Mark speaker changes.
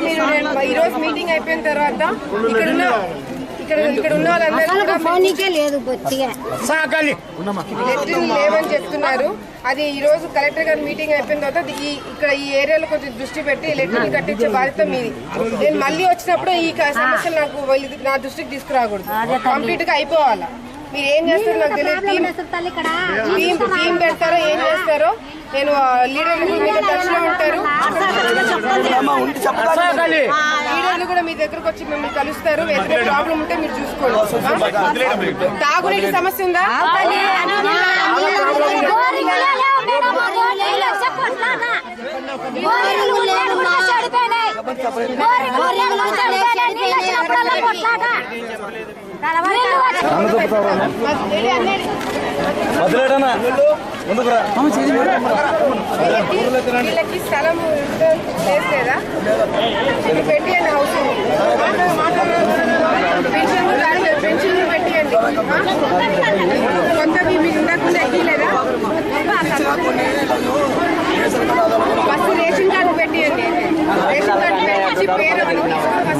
Speaker 1: మీరు నేను- ఈ రోజు మీటింగ్ అయిపోయిన తర్వాత ఇక్కడ ఉన్న ఇక్కడ ఇక్కడ ఉన్న వాళ్ళందరూ
Speaker 2: లేదు
Speaker 1: లెట్రిన్ లేవని చెప్తున్నారు. అది ఈ రోజు కలెక్టర్ గారి మీటింగ్ అయిపోయిన తర్వాత ఈ ఇక్కడ ఈ ఏరియాలో కొంచెం దృష్టి పెట్టి లెట్రిన్ కట్టించే బాధ్యత మీది. నేను మళ్ళీ వచ్చినప్పుడు ఈ సమస్యలు నాకు నా దృష్టికి తీసుకురాకూడదు. కంప్లీట్గా అయిపోవాలా? మీరు ఏం చేస్తారో? నాకు తెలియదు. టీం పెడతారో ఏం చేస్తారో? నేను లీడర్లు కూడా మీ టచ్లో ఉంటారు. లీడర్లు కూడా మీ దగ్గరకు వచ్చి మిమ్మల్ని కలుస్తారు. ఏదైనా ప్రాబ్లం ఉంటే మీరు చూసుకోండి. తాగునీటి సమస్య ఉందా? అన్నేడి?
Speaker 3: వదిలేడనా ముందుకు
Speaker 1: వీళ్ళకి స్థలం ప్లేస్ లేదా పెట్టియండి హౌస్ పెన్షన్ పెన్షన్ పెట్టియండి. కొంత మీకు ఉండకుండా ఎక్కలేదా? ఫస్ట్ రేషన్ కార్డు పెట్టియండి. రేషన్ కార్డు పెట్టి పేరు